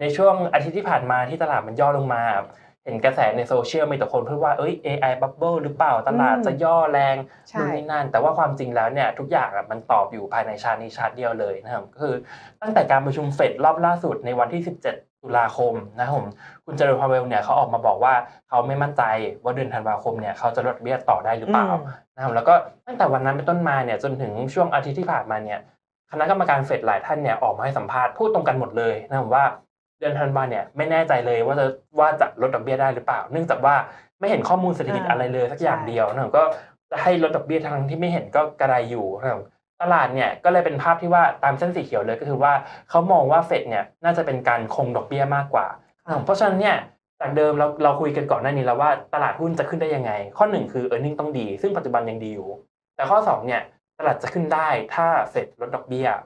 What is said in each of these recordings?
ในช่วงอาทิตย์ที่ผ่านมาที่ตลาดมันย่อลงมา เห็นกระแสในโซเชียลมีแต่คนพูดว่าเอ้ย AI bubble หรือเปล่าตลาดอืมจะย่อแรงใช่นู่นนี่นั่น แต่ว่าความจริงแล้วเนี่ยทุกอย่างอะมันตอบอยู่ภายในชาร์ตนี้ชาร์ตเดียวเลยนะครับก็คือตั้งแต่การประชุมเฟดรอบล่าสุดในวันที่ 17ตุลาคมนะครับผมคุณเจอร์พาเวลเนี่ยเขาออกมาบอกว่าเขาไม่มั่นใจว่าเดือนธันวาคมเนี่ยเขาจะลดดอกเบี้ยต่อได้หรือเปล่าอืมนะครับแล้วก็ตั้งแต่วันนั้นเป็นต้นมาเนี่ยจนถึงช่วงอาทิตย์ที่ผ่านมาเนี่ยคณะกรรมการเฟดหลายท่านเนี่ยออกมาให้สัมภาษณ์พูดตรงกันหมดเลยนะครับว่า เดือนธันวาเนี่ยไม่แน่ใจเลยว่าจะว่าจะลดดอกเบี้ยได้หรือเปล่า เนื่องจากว่าไม่เห็นข้อมูลเศรษฐกิจอ่าอะไรเลยสักอย่างใช่เดียวนะครับก็จะให้ลดดอกเบี้ยทั้งที่ไม่เห็นก็กระไรอยู่นะครับตลาดเนี่ยก็เลยเป็นภาพที่ว่าตามเส้นสีเขียวเลยก็คือว่าเขามองว่าเฟดเนี่ยน่าจะเป็นการคงดอกเบี้ยมากกว่าค่ะเพราะฉะนั้นเนี่ยจากเดิมเราเราคุยกันก่อนหน้านี้แล้วว่าตลาดหุ้นจะขึ้นได้ยังไง ข้อหนึ่งคือ e a r n i n g ต้องดี ซึ่งปัจจุบันยังดีอยู่ แต่ข้อสองเนี่ยตลาดจะขึ้นได้ถ้าเฟดลดดอกเบี้ยค่ะ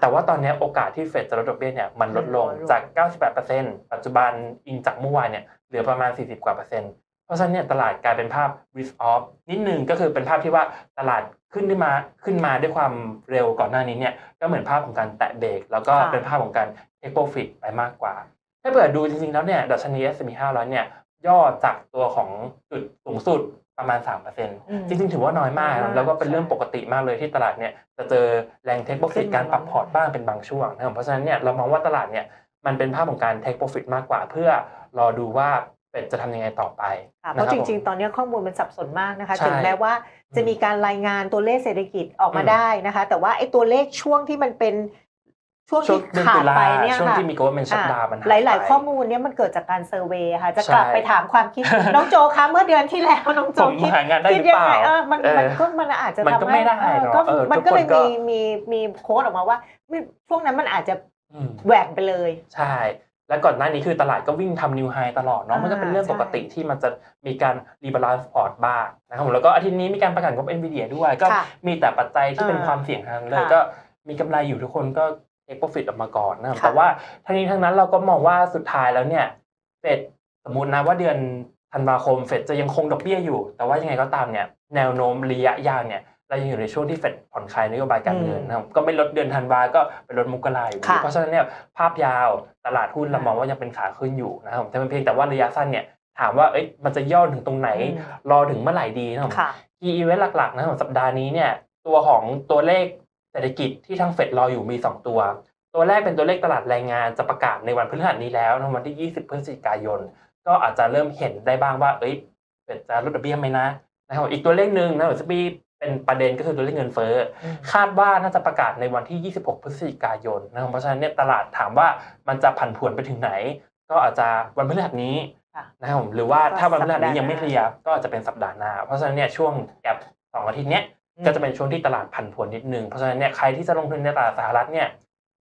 แต่ว่าตอนนี้โอกาสที่เฟดจะลดดอกเบี้ยเนี่ยมันลดลงมันลดลงจาก 98%ปัจจุบันอิงจากเมื่อวานเนี่ยเหลือประมาณ 40 กว่าเปอร์เซ็นต์เพราะฉะนั้นเนี่ยตลาดกลายเป็นภาพ risk off นิดนึงก็คือเป็นภาพที่ว่าตลาดขึ้นขึ้นมาขึ้นมาด้วยความเร็วก่อนหน้านี้เนี่ยก็เหมือนภาพของการแตะเบรกแล้วก็ค่ะเป็นภาพของการ take profit ไปมากกว่า ถ้าเปิดดูจริงๆแล้วเนี่ยดัชนี S&P 500 เนี่ยย่อจากตัวของจุดสูงสุด ประมาณ3%อืมจริงๆ ถือว่าน้อยมากน้อยมากแล้วก็เป็นใช่เรื่องปกติมากเลยที่ตลาดเนี่ยจะเจอแรงเทคโปรฟิตขึ้นมาการปรับน้อยพอร์ตบ้างเป็นบางช่วงนะครับเพราะฉะนั้นเนี่ยเรามองว่าตลาดเนี่ยมันเป็นภาพของการเทคโปรฟิตมากกว่า เพื่อรอดูว่าเป็ดจะทำยังไงต่อไปค่ะเพนะราะคบจริงผมๆตอนนี้ข้อมูลมันสับสนมากนะคะใช่ถึงแม้ว่าจะมีการรายงานตัวเลขเศรษฐกิจออกมาได้นะคะ แต่ว่าไอ้ตัวเลขช่วงที่มันเป็น ช่วงช่วที่งเดือนขาตุดลาไปเนี่ยช่วงค่ะที่มี government shutdown มันหลายหลายไปๆข้อมูลเนี่ยมันเกิดจากการเซอร์เวย์ค่ะ จะใช่กลับไปถามความคิด น้องโจคะเมื่อเดือนที่แล้วน้องโจผมคิดหางานได้หคิรืดอยัเปไงล่าเออมันเออมันก็มันอาจจะมันก็ทำไม่ให้ได้เออหรอกก็เออมันทุกก็เลยคนก็ มีมีมีโค้ดออกมาว่าไม่ช่วงนั้นมันอาจจะอืม แหวกไปเลย ใช่ แล้วก่อนหน้านี้คือตลาดก็วิ่งทำนิวไฮตลอดเนาะ อ่ามันก็เป็นเรื่องปกติที่มันจะมีการรีบาลานซ์พอร์ตบ้างนะครับผมแล้วก็อาทิตย์นี้มีการประกาศงบ NVIDIA ด้วย ก็ค่ะมีแต่ปัจจัยที่เป็นอ่าความเสี่ยงทางนั้นเลยค่ะ ก็มีกำไรอยู่ทุกคนก็ เทคโปรฟิตออกมาก่อนนะครับค่ะแต่ว่าทั้งนี้ทั้งนั้นเราก็มองว่าสุดท้ายแล้วเนี่ยเฟดสมมตินะว่าเดือนธันวาคมเฟดจะยังคงดอกเบี้ยอยู่ แต่ว่ายังไงก็ตามเนี่ยแนวโน้มระยะยาวเนี่ยเรายังอยู่ในช่วงที่เฟดผ่อนคลายนโยบายการเงินนะครับก็ไม่ลดเดือนธันวาก็ไปลดมกราอยู่ดีค่ะเพราะฉะนั้นเนี่ยภาพยาวตลาดหุ้นเรามองว่ายังเป็นขาขึ้นอยู่นะครับแต่เป็นเพียงแต่ว่าระยะสั้นเนี่ยถามว่าเอ้ยมันจะย่อถึงตรงไหนอืมรอถึงเมื่อไหร่ดีนะครับค่ะคีย์อีเวนต์หลักๆนะของสัปดาห์นี้เนี่ยตัวของตัวเลขเศรษฐกิจที่ทางเฟดรออยู่มี 2 ตัว ตัวแรกเป็นตัวเลขตลาดแรงงานจะประกาศในวันพฤหัสนี้แล้วในวันที่ 20 พฤศจิกายน ก็อาจจะเริ่มเห็นได้บ้างว่า เอ้ยเฟดจะลดดอกเบี้ยไหมนะนะครับอีกตัวเลขหนึ่งนะสปีเป็นประเด็นก็คือตัวเลขเงินเฟ้ออืมคาดว่าน่าจะประกาศในวันที่ 26 พฤศจิกายนนะครับเพราะฉะนั้นเนี่ยตลาดถามว่ามันจะผันผวนไปถึงไหน ก็อาจจะวันพฤหัสนี้ค่ะนะครับผมหรือว่าถ้าวันพฤหัสนี้สัปดาห์ยังไม่เคลียร์ก็อาจจะเป็นสัปดาห์หน้าเพราะฉะนั้นเนี่ยช่วงแกลสองอาทิตย์เนี้ยอืม ก็จะเป็นช่วงที่ตลาดผันผวนนิดนึงเพราะฉะนั้นเนี่ยใครที่จะลงทุนในตลาดสหรัฐเนี่ย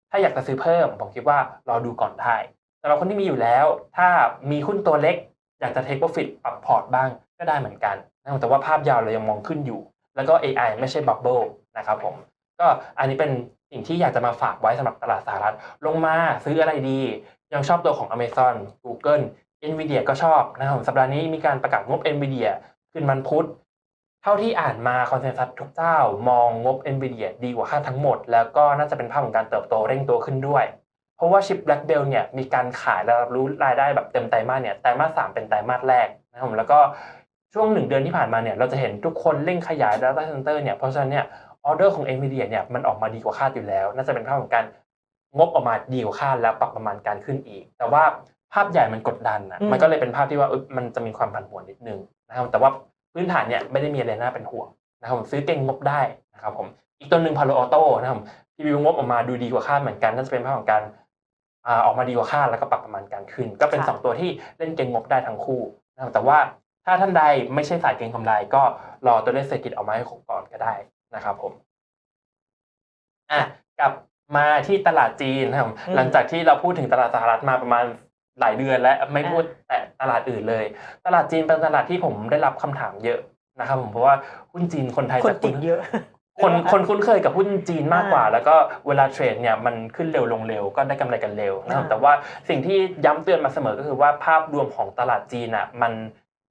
ถ้าอยากจะซื้อเพิ่มผมคิดว่ารอดูก่อนได้สำหรับคนที่มีอยู่แล้ว ถ้ามีหุ้นตัวเล็ก อยากจะ take profit ปรับพอร์ตบ้างก็ได้เหมือนกันแต่ว่าภาพยาวเรายังมองขึ้นอยู่ แล้วก็ AI ไม่ใช่บับเบิลนะครับผมก็อันนี้เป็นสิ่งที่อยากจะมาฝากไว้สำหรับตลาดสหรัฐลงมาซื้ออะไรดี ยังชอบตัวของ Amazon Google Nvidia ก็ชอบนะครับสัปดาห์นี้มีการประกาศงบ Nvidia ขึ้นวันพุธ เท่าที่อ่านมาคอนเซนแซสทุกเจ้ามองงบ Nvidia ดีกว่าคาดทั้งหมด แล้วก็น่าจะเป็นภาพของการเติบโตเร่งตัวขึ้นด้วย เพราะว่าชิป Black Belt เนี่ยมีการขายและรับรู้รายได้แบบเต็มไตรมาสเนี่ยไตรมาสสามเป็นไตรมาสแรกนะครับแล้วก็ช่วงหนึ่งเดือนที่ผ่านมาเนี่ยเราจะเห็นทุกคนเร่งขยาย Data Center เนี่ยเพราะฉะนั้นเนี่ยออเดอร์ของ Nvidia เนี่ยมันออกมาดีกว่าคาดอยู่แล้ว น่าจะเป็นภาพของการงบออกมาดีกว่าคาดแล้วปรับประมาณการขึ้นอีก แต่ว่าภาพใหญ่มันกดดันนะมันก็เลยเป็นภาพที่ว่ามันจะมีความผันผวนนิดนึงนะครับแต่ว่า พื้นฐานเนี่ยไม่ได้มีอะไรน่าเป็นห่วงนะครับผมซื้อเก่งงบได้นะครับผมอีกตัวหนึ่ง Palo Alto นะครับรีวิวงบออกมาดูดีกว่าคาดเหมือนกันน่าจะเป็นภาพของการอ่าออกมาดีกว่าคาดแล้วก็ปรับประมาณการขึ้น ก็เป็นค่ะสองตัวที่เล่นเก็งงบได้ทั้งคู่นะครับแต่ว่าถ้าท่านใดไม่ใช่สายเก็งกำไร ก็รอตัวเลขเศรษฐกิจออกมาให้ครบก่อนก็ได้นะครับผมอะกลับมาที่ตลาดจีนนะครับอืมหลังจากที่เราพูดถึงตลาดสหรัฐมาประมาณ หลายเดือนและไม่อ่าพูดแต่ตลาดอื่นเลย ตลาดจีนเป็นตลาดที่ผมได้รับคำถามเยอะนะครับผมเพราะว่าหุ้นจีนคนไทยคนจะติดเยอะคนคนคุ้นเคยกับหุ้นจีนมากกว่าอ่า แล้วก็เวลาเทรดเนี่ยมันขึ้นเร็วลงเร็วก็ได้กำไรกันเร็วนะครับอ่าแต่ว่าสิ่งที่ย้ำเตือนมาเสมอก็คือว่าภาพรวมของตลาดจีนอะมัน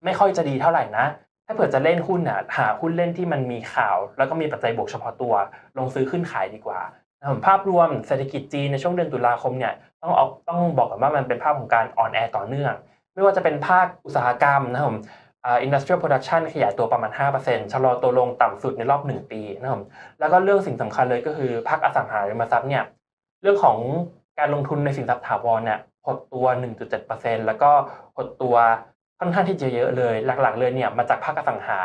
ไม่ค่อยจะดีเท่าไหร่นะ ถ้าเผื่อจะเล่นหุ้นอะหาหุ้นเล่นที่มันมีข่าว แล้วก็มีปัจจัยบวกเฉพาะตัว ลงซื้อขึ้นขายดีกว่านะครับ ภาพรวมเศรษฐกิจจีนในช่วงเดือนตุลาคมเนี่ยต้องออกต้องบอกก่อนว่ามันเป็นภาพของการอ่อนแอต่อเนื่อง ไม่ว่าจะเป็นภาคอุตสาหกรรมนะครับผมอ่า industrial production ขยายตัวประมาณ 5%ชะลอตัวลงต่ำสุดในรอบ 1 ปีนะครับแล้วก็เรื่องสิ่งสำคัญเลยก็คือภาคอสังหาริมทรัพย์เนี่ยเรื่องของการลงทุนในสินทรัพย์ถาวรเนี่ยหดตัว 1.7%แล้วก็หดตัวค่อนข้างที่จะเยอะเลย หลักๆเลยเนี่ยมาจากภาคอสังหา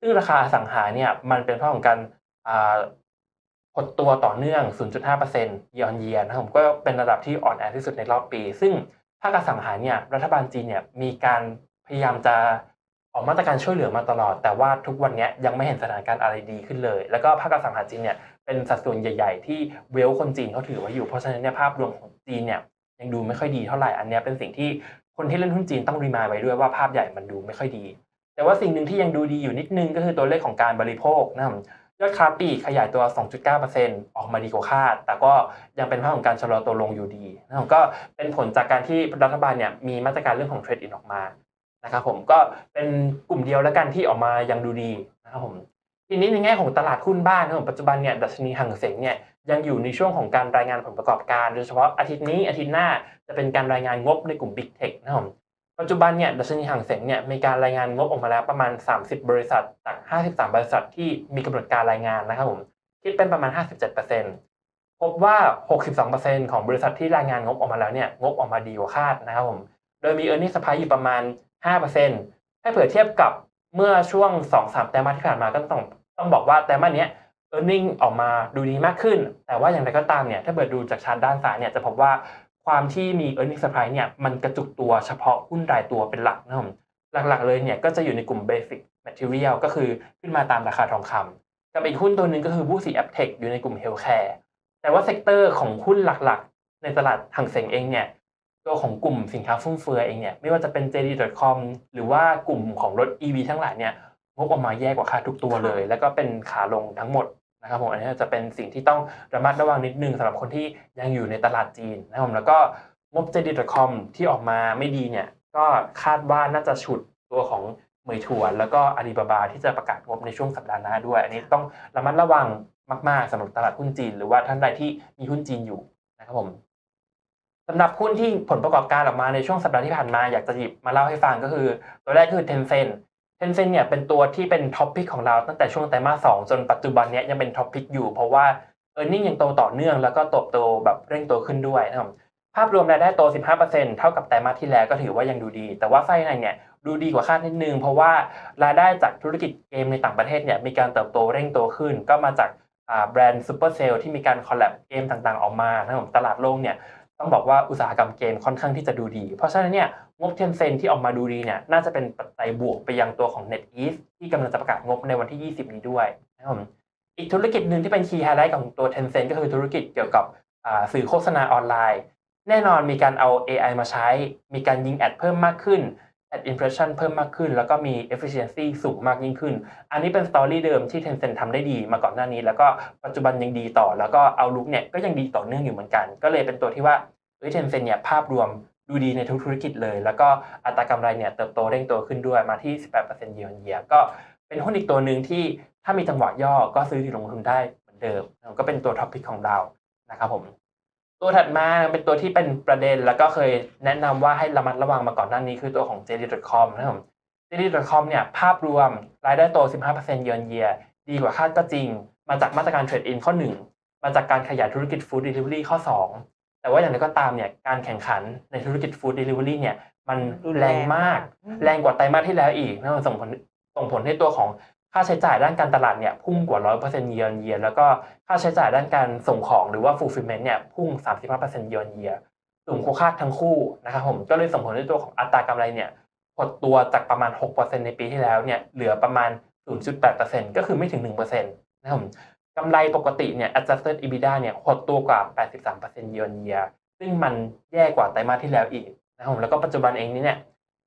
ซึ่งราคาอสังหาเนี่ยมันเป็นเพราะของการ หดตัวต่อเนื่อง 0.5% year on year นะครับผมก็เป็นระดับที่อ่อนแอที่สุดในรอบปี ซึ่งภาคอสังหาเนี่ยรัฐบาลจีนเนี่ยมีการพยายามจะออกมาตรการช่วยเหลือมาตลอด แต่ว่าทุกวันนี้ยังไม่เห็นสถานการณ์อะไรดีขึ้นเลย แล้วก็ภาคอสังหาจีนเนี่ยเป็นสัดส่วนใหญ่ ๆ ที่เวลคนจีนเขาถือไว้อยู่เพราะฉะนั้นเนี่ยภาพรวมของจีนเนี่ยยังดูไม่ค่อยดีเท่าไหร่อันนี้เป็นสิ่งที่คนที่เล่นหุ้นจีนต้องรีมายไว้ด้วยว่าภาพใหญ่มันดูไม่ค่อยดี แต่ว่าสิ่งหนึ่งที่ยังดูดีอยู่นิดนึงก็คือตัวเลขของการบริโภคนะครับ ยอดค้าปลีกขยายตัว 2.9%ออกมาดีกว่าคาด แต่ก็ยังเป็นภาพของการชะลอตัวลงอยู่ดีนะครับก็เป็นผลจากการที่รัฐบาลเนี่ยมีมาตรการเรื่องของเทรดอินออกมานะครับผมก็เป็นกลุ่มเดียวแล้วกันที่ออกมายังดูดีนะครับผมทีนี้ในแง่ของตลาดหุ้นบ้านนะครับผมปัจจุบันเนี่ยดัชนีหังเส็งเนี่ยยังอยู่ในช่วงของการรายงานผลประกอบการ โดยเฉพาะอาทิตย์นี้อาทิตย์หน้าจะเป็นการรายงานงบในกลุ่ม Big Tech นะครับ ปัจจุบันเนี่ยดัชนีห่างเสงเนี่ยมีการรายงานงบออกมาแล้วประมาณ 30 บริษัทจาก 53 บริษัทที่มีกำหนดการรายงานนะครับผมคิดเป็นประมาณ 57%พบว่า 62%ของบริษัทที่รายงานงบออกมาแล้วเนี่ยงบออกมาดีกว่าคาดนะครับผมโดยมี e a r n i n g ส surprise อยู่ประมาณ 5%ถ้าเผื่อเทียบกับเมื่อช่วง 2-3ไตรมาที่ผ่านมาก็ต้องต้องบอกว่าไตรมาสเนี้ e a r n i n g ออกมาดูดีมากขึ้น แต่ว่าอย่างไรก็ตามเนี่ยถ้าเกิดดูจากชาร์ตด้านซ้ายเนี่ยจะพบว่า ความที่มี e a r n i n g surprise เนี่ยมันกระจุกตัวเฉพาะหุ้นรายตัวเป็นหลักนะครับหลักๆเลยเนี่ยก็จะอยู่ในกลุ่ม basic material ก็คือขึ้นมาตามราคาทองคำกับอีกหุ้นตัวหนึ่งก็คือบูสี a p t e c h อยู่ในกลุ่ม healthcare แต่ว่าเซกเตอร์ของหุ้นหลักๆ ในตลาดหังเสงเองเนี่ยตัวของกลุ่มสินค้าฟุ่มเฟือยเองเนี่ยไม่ว่าจะเป็น JD.com หรือว่ากลุ่มของรถ EV ทั้งหลายเนี่ยงบออกมาแย่กว่าคาดทุกตัวเลย แล้วก็เป็นขาลงทั้งหมด นะครับผมอันนี้จะเป็นสิ่งที่ต้องระมัดระวังนิดนึงสำหรับคนที่ยังอยู่ในตลาดจีนนะครับผมแล้วก็งบ JD.com ที่ออกมาไม่ดีเนี่ยก็คาดว่าน่าจะฉุดตัวของเมยถวนแล้วก็อาลีบาบาที่จะประกาศงบในช่วงสัปดาห์หน้าด้วย อันนี้ต้องระมัดระวังมากๆสำหรับตลาดหุ้นจีน หรือว่าท่านใดที่มีหุ้นจีนอยู่นะครับผมสำหรับหุ้นที่ผลประกอบการออกมาในช่วงสัปดาห์ที่ผ่านมาอยากจะหยิบมาเล่าให้ฟังก็คือ ตัวแรกคือ Tencent Tencent เนี่ เทนเซนเนี่ยเป็นตัวที่เป็นท็อปพิกของเราตั้งแต่ช่วงไตรมาสสองจนปัจจุบันเนี้ยยังเป็นท็อปพิกอยู่ เพราะว่า e a r n i n g ยังโตต่อเนื่องแล้วก็โตโตแบบเร่งโตขึ้นด้วยนะครับภาพรวมรายได้โต 15%เท่ากับไตรมาสที่แล้วก็ถือว่ายังดูดี แต่ว่าไส้ในเนี่ยดูดีกว่าคาดนิดนึง เพราะว่ารายได้จากธุรกิจเกมในต่างประเทศเนี่ยมีการเติบโตเร่งโตขึ้น ก็มาจากแบรนด์ซูเปอร์เซลที่มีการคอลแลบเกมต่างๆออกมานะครับตลาดโลกเนี่ย ต้องบอกว่าอุตสาหกรรมเกมค่อนข้างที่จะดูดี เพราะฉะนั้นเนี่ยงบเทนเซนที่ออกมาดูดีเนี่ยน่าจะเป็นปัจจัยบวกไปยังตัวของ NetEase ที่กำลังจะประกาศงบในวันที่ 20 นี้ด้วยนะครับผมอีกธุรกิจหนึ่งที่เป็นคีย์ไฮไลท์ของตัว Tencent ก็คือธุรกิจเกี่ยวกับอ่าสื่อโฆษณาออนไลน์ แน่นอนมีการเอา AI มาใช้ มีการยิงแอดเพิ่มมากขึ้น ad impression เพิ่มมากขึ้น แล้วก็มี efficiency สูงมากยิ่งขึ้น อันนี้เป็นสตอรี่เดิมที่ Tencent ทำได้ดีมาก่อนหน้านี้ แล้วก็ปัจจุบันยังดีต่อ แล้วก็เอาลุกเนี่ยก็ยังดีต่อเนื่องอยู่เหมือนกัน ก็เลยเป็นตัวที่ว่าเฮ้ย Tencent เนี่ยภาพรวมดูดีในทุกธุรกิจเลย แล้วก็อัตรากำไรเนี่ยเติบโตเร่งโตขึ้นด้วยมาที่ 18% year on year ก็เป็นหุ้นอีกตัวหนึ่งที่ถ้ามีจังหวะย่อก็ซื้อที่ลงทุนได้เหมือนเดิมก็เป็นตัวท็อปพิกของเรานะครับผม ตัวถัดมาเป็นตัวที่เป็นประเด็นแล้วก็เคยแนะนำว่าให้ระมัดระวังมาก่อนหน้านี้คือตัวของ JD.com นะครับ JD.com เนี่ยภาพรวมรายได้โต 15% year on year ดีกว่าคาดก็จริง มาจากมาตรการเทรดอินข้อ 1 มาจากการขยายธุรกิจฟู้ดเดลิเวอรี่ข้อ 2 แต่ว่าอย่างไรก็ตามเนี่ยการแข่งขันในธุรกิจฟู้ดเดลิเวอรี่เนี่ยมันแรงมาก แรงกว่าไตรมาสที่แล้วอีกนะมันส่งผลส่งผลให้ตัวของ ค่าใช้จ่ายด้านการตลาดเนี่ยพุ่งกว่า 100% year on year แล้วก็ค่าใช้จ่ายด้านการส่งของหรือว่า fulfillment เนี่ยพุ่ง 35% year on year สูงกว่าคาดทั้งคู่นะครับผมก็เลยส่งผลให้ตัวของอัตรากำไรเนี่ยหดตัวจากประมาณ 6%ในปีที่แล้วเนี่ยเหลือประมาณ 0.8%ก็คือไม่ถึง 1%นะครับผมกำไรปกติเนี่ย adjusted EBITDA เนี่ยหดตัวกว่า 83% year on year ซึ่งมันแย่กว่าไตรมาสที่แล้วอีกนะครับผมแล้วก็ปัจจุบันเองนี้เนี่ย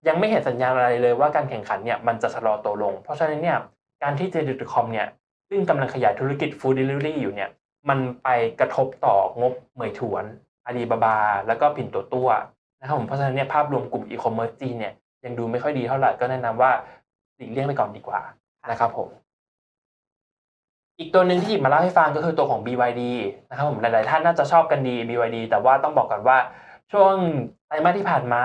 ยังไม่เห็นสัญญาณอะไรเลยว่าการแข่งขันเนี่ยมันจะชะลอตัวลง เพราะฉะนั้นเนี่ย การที่ JD.com เนี่ยซึ่งกำลังขยายธุรกิจ Food Delivery อยู่เนี่ยมันไปกระทบต่องบเหมยถวนอาลีบาบา แล้วก็ปิ่นตัวตัวนะครับผมเพราะฉะนั้นเนี่ยภาพรวมกลุ่มอีคอมเมิร์ซจีนเนี่ยยังดูไม่ค่อยดีเท่าไหร่ก็แนะนำว่าหลีกเลี่ยงไปก่อนดีกว่านะครับผม อีกตัวหนึ่งที่หยิบมาเล่าให้ฟังก็คือตัวของ BYD นะครับผมหลาย ๆ ท่านน่าจะชอบกันดี BYD แต่ว่าต้องบอกก่อนว่าช่วงไตรมาสที่ผ่านมา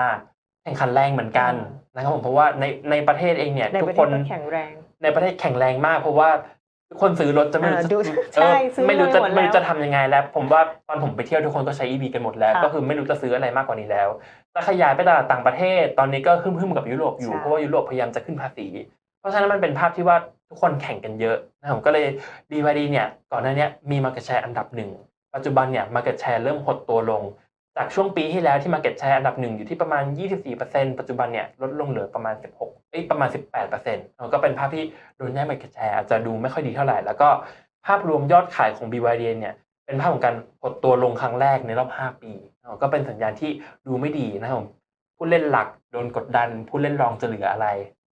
แข่งขันแรงเหมือนกันนะครับผมเพราะว่าในในประเทศเองเนี่ยในทุปกระเทคศนก็แข็งแรงในประเทศแข็งแรงมาก เพราะว่าทุกคนซื้อรถจะไม่รู้อ่าจะดูเอใช่อซื้อไม่รู้จะไปหมดแล้วไม่รู้จะทำยังไงแล้ว ผมว่าตอนผมไปเที่ยวทุกคนก็ใช้ EV กันหมดแล้วค่ะก็คือไม่รู้จะซื้ออะไรมากกว่านี้แล้วแต่ขยายไปตลาดต่างประเทศ ตอนนี้ก็ขึ้นๆกับยุโรปอยู่ใช่เพราะว่ายุโรปพยายามจะขึ้นภาษี เพราะฉะนั้นมันเป็นภาพที่ว่าทุกคนแข่งกันเยอะนะครับผมก็เลย BYD เนี่ยก่อนหน้าเนี้ยมี market share อันดับหนึ่งปัจจุบันเนี่ย market share เริ่มหดตัวลง จากช่วงปีที่แล้วที่ market share อันดับหนึ่งอยู่ที่ประมาณ 24%ปัจจุบันเนี่ยลดลงเหลือประมาณ 16เอ้ยประมาณ 18%ก็เป็นภาพที่โดนแย่ง market share อาจจะดูไม่ค่อยดีเท่าไหร่ แล้วก็ภาพรวมยอดขายของ BYD เนี่ยเป็นภาพของการหดตัวลงครั้งแรกในรอบ 5 ปี ก็เป็นสัญญาณที่ดูไม่ดีนะครับผมผู้เล่นหลักโดนกดดัน ผู้เล่นรองจะเหลืออะไร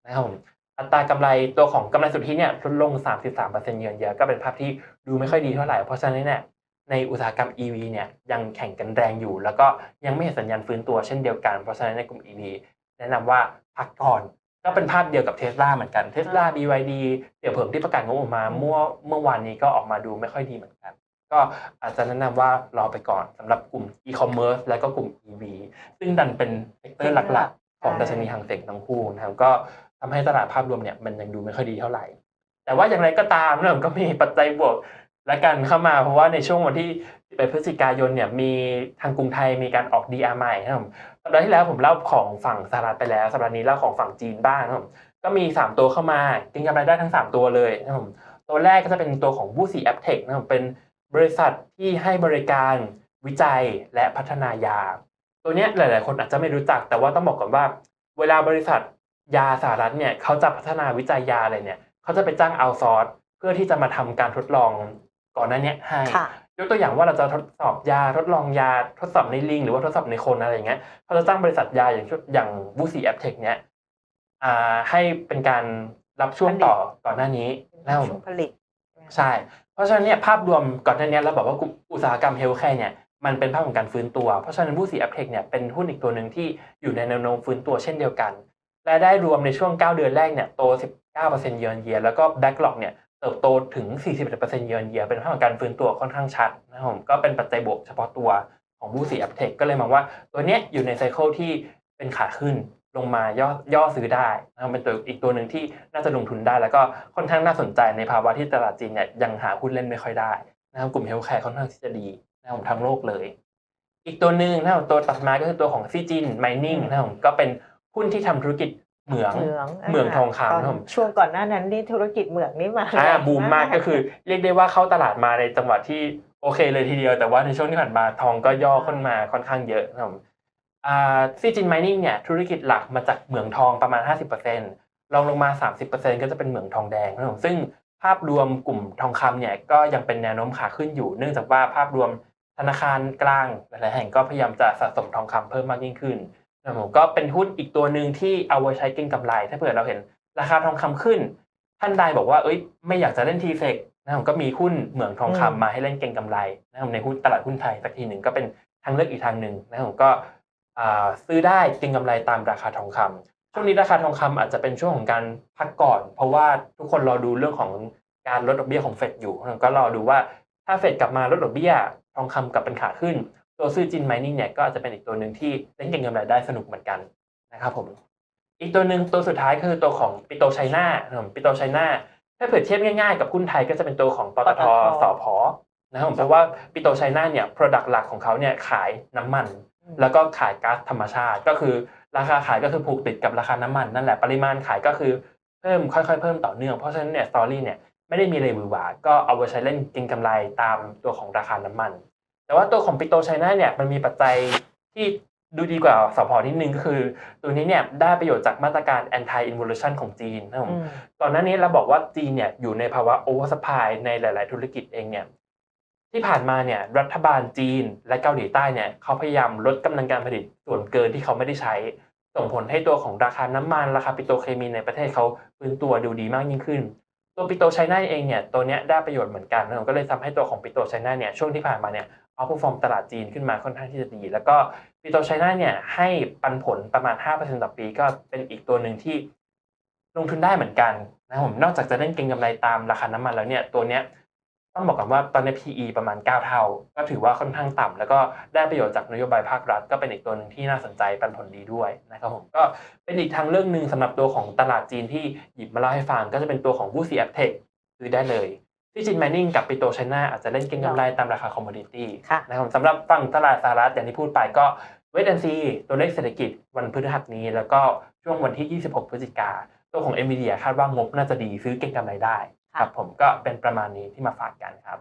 นะครับผมอัตรากำไรตัวของกำไรสุทธิเนี่ยลดลง 33%เยือนเยียก็เป็นภาพที่ดูไม่ค่อยดีเท่าไหร่เพราะฉะนั้นเนี่ย ในอุตสาหกรรม EV เนี่ยยังแข่งกันแรงอยู่ แล้วก็ยังไม่เห็นสัญญาณฟื้นตัวเช่นเดียวกัน เพราะฉะนั้นในกลุ่ม EV แนะนำว่าพักก่อน ก็เป็นภาพเดียวกับเทสลาเหมือนกันเทสลา BYD เดี๋ยวเผิมที่ประกาศงบออกมาเมื่อเมื่อวานนี้ก็ออกมาดูไม่ค่อยดีเหมือนกัน ก็อาจจะแนะนำว่ารอไปก่อนสำหรับกลุ่ม e-commerce และก็กลุ่ม EV ซึ่งดันเป็นเซกเตอร์หลักๆ ของดัชนีหางเส็งทั้งคู่นะครับก็ทำให้ตลาดภาพรวมเนี่ยมันยังดูไม่ค่อยดีเท่าไหร่ แต่ว่าอย่างไรก็ตามเนี่ยมันก็มีปัจจัยบวก และกันเข้ามาเพราะว่าในช่วงวันที่11พฤศจิกายนเนี่ยมีทางกรุงไทยมีการออก DR ใหม่ครับสัปดาห์ที่แล้วผมเล่าของฝั่งสหรัฐไปแล้วสัปดาห์นี้เล่าของฝั่งจีนบ้างครับก็มี 3 ตัวเข้ามาเกินกำไรได้ทั้ง 3 ตัวเลยนะครับตัวแรกก็จะเป็นตัวของบูซีแอปเทคนะครับเป็นบริษัทที่ให้บริการวิจัยและพัฒนายา ตัวเนี้ยหลาย ๆ คนอาจจะไม่รู้จัก แต่ว่าต้องบอกก่อนว่า เวลาบริษัทยาสหรัฐเนี่ยเขาจะพัฒนาวิจัยยาอะไรเนี่ยเขาจะไปจ้างเอาซอร์สเพื่อที่จะมาทำการทดลอง ก่อนหน้าเนี้ยให้ค่ะยกตัวอย่างว่าเราจะทดสอบยาทดลองยาทดสอบในลิง หรือว่าทดสอบในคนอะไรอย่างเงี้ยเขาจะจ้างบริษัทยาอย่างชุดอย่างบูซีแอปเทคเนี้ยอ่าให้เป็นการรับช่วงต่อก่อนหน้านี้นะครับผมช่วงผลิตใช่ เพราะฉะนั้นเนี่ยภาพรวมก่อนหน้านี้เราบอกว่ากลุ่มอุตสาหกรรมเฮลท์แคร์เนี่ยมันเป็นภาพของการฟื้นตัว เพราะฉะนั้นผู้สีแอปเทคเนี่ยเป็นหุ้นอีกตัวหนึ่งที่อยู่ในแนวโน้มฟื้นตัวเช่นเดียวกันรายได้รวมในช่วง 9 เดือนแรกเนี่ยโต 19%เยือนเยียแล้วก็แบ็กหลอกเนี่ย เติบโตถึง 41%เยือนเยียเป็นภาพของการฟื้นตัวค่อนข้างชัดนะครับผมก็เป็นปัจจัยบวกเฉพาะตัวของผู้สีแอปเทคก็เลยมองว่าตัวเนี้ยอยู่ในไซเคิลที่เป็นขาขึ้นลงมาย่อย่อซื้อได้นะครับเป็นตัวอีกตัวหนึ่งที่น่าจะลงทุนได้ แล้วก็ค่อนข้างน่าสนใจในภาวะที่ตลาดจีนเนี่ยยังหาหุ้นเล่นไม่ค่อยได้นะครับกลุ่มเฮลท์แคร์ค่อนข้างที่จะดีนะครับผมทั้งโลกเลย อีกตัวหนึ่งนะครับตัวตัดมาก็คือตัวของซีจินไมนิ่งนะครับผมก็เป็นหุ้นที่ทำธุรกิจ เหมืองเหมืองเหมืองทองตคำอนนะครับผมช่วงก่อนหน้านั้นนี่ธุรกิจเหมืองนี่มาอ่าแรงบูมมากก็คือเรียกได้ว่าเข้าตลาดมาในจังหวะที่โอเคเลยทีเดียวแต่ว่าในช่วงที่ผ่านมาทองก็ย่อขึ้นมาค่อนข้างเยอะนะครับผมอ่าซีจินไมนิ่งเนี่ยธุรกิจหลักมาจากเหมืองทองประมาณ 50%รองลงมา 30%ก็จะเป็นเหมืองทองแดงนะครับผมซึ่งภาพรวมกลุ่มทองคำเนี่ยก็ยังเป็นแนวโน้มขาขึ้นอยู่ เนื่องจากว่าภาพรวมธนาคารกลางหลายๆแห่งก็พยายามจะสะสมทองคำเพิ่มมากยิ่งขึ้นนะครับผม ก็เป็นหุ้นอีกตัวหนึ่งที่เอาไว้ใช้เก็งกำไร ถ้าเผื่อเราเห็นราคาทองคำขึ้น ท่านใดบอกว่าเอ้ยไม่อยากจะเล่นทีเฟกนะครับก็มีหุ้นเหมืองทองคำมาให้เล่นเก็งกำไรนะครับในหุ้นตลาดหุ้นไทยสักทีหนึ่งก็เป็นทางเลือกอีกทางหนึ่งนะครับก็อ่าซื้อได้เก็งกำไรตามราคาทองคำช่วงนี้ราคาทองคำอาจจะเป็นช่วงของการพักก่อน เพราะว่าทุกคนรอดูเรื่องของการลดดอกเบี้ยของเฟดอยู่นะครับก็รอดูว่าถ้าเฟดกลับมาลดดอกเบี้ยทองคำกลับเป็นขาขึ้น ตัวซื้อจินไมนิ่งเนี่ยก็อาจจะเป็นอีกตัวหนึ่งที่เล่นเก็งกำไรได้สนุกเหมือนกันนะครับผมอีกตัวหนึ่งตัวสุดท้ายคือตัวของปิโตรไชน่าปิโตรไชน่าถ้าเปรียบเทียบง่ายๆ กับหุ้นไทยก็จะเป็นตัวของปตทสพนะครับผมเพราะว่าปิโตรไชน่าเนี่ย Product หลักของเขาเนี่ยขายน้ำมัน แล้วก็ขายก๊าซธรรมชาติก็คือราคาขายก็คือผูกติดกับราคาน้ำมันนั่นแหละปริมาณขายก็คือเพิ่มค่อยๆเพิ่มต่อเนื่องเพราะฉะนั้นเนี่ยสตอรี่เนี่ยไม่ได้มีอะไรหวือหวาก็เอาไว้ใช้เล่นเก็งกำไรตามตัวของราคาน้ำมัน แต่ว่าตัวของปิโตรไชน่าเนี่ยมันมีปัจจัยที่ดูดีกว่าสพนิดนึงก็คือ ตัวนี้เนี่ยได้ประโยชน์จากมาตรการ anti involution ของจีนนะครับผมอืมก่อนหน้านี้เราบอกว่าจีนเนี่ยอยู่ในภาวะ oversupply ในหลาย ๆ ธุรกิจเองเนี่ยที่ผ่านมาเนี่ยรัฐบาลจีนและเกาหลีใต้เนี่ยเขาพยายามลดกำลังการผลิตส่วนเกินที่เขาไม่ได้ใช้ ส่งผลให้ตัวของราคาน้ำมันราคาปิโตรเคมีในประเทศเขาฟื้นตัวดูดีมากยิ่งขึ้น ตัวปิโตรไชน่าเองเนี่ยตัวเนี้ยได้ประโยชน์เหมือนกันนะครับก็เลยทำให้ตัวของปิโตรไชน่าเนี่ยช่วงที่ผ่านมาเนี่ย เอาผู้ฟอร์มตลาดจีนขึ้นมาค่อนข้างที่จะดี แล้วก็ปิโตไชน่าเนี่ยให้ปันผลประมาณ 5%ต่อปี ก็เป็นอีกตัวหนึ่งที่ลงทุนได้เหมือนกันนะครับผมนอกจากจะเล่นเก็งกำไรตามราคาน้ำมันแล้วเนี่ยตัวเนี้ยต้องบอกกันว่าตอนนี้ PE ประมาณ 9 เท่า ก็ถือว่าค่อนข้างต่ำแล้วก็ได้ประโยชน์จากนโยบายภาครัฐ ก็เป็นอีกตัวหนึ่งที่น่าสนใจปันผลดีด้วยนะครับผมก็เป็นอีกทางเรื่องหนึ่งสำหรับตัวของตลาดจีนที่หยิบมาเล่าให้ฟังก็จะเป็นตัวของวูซีแอปเทคซื้อได้เลย ที่จีนแมนนิงกับปิโตรไชน่าอาจจะเล่นเก็งกำไรตามราคาคอมมอดิตี้ค่ะนะครับสำหรับฝั่งตลาดสหรัฐอย่างที่พูดไปก็เวทแอนซีตัวเลขเศรษฐกิจวันพฤหัสนี้ แล้วก็ช่วงวันที่ 26 พฤศจิกาตัวของ NVIDIA คาดว่างบน่าจะดีซื้อเก็งกำไรได้ค่ะครับผมก็เป็นประมาณนี้ที่มาฝากกันครับ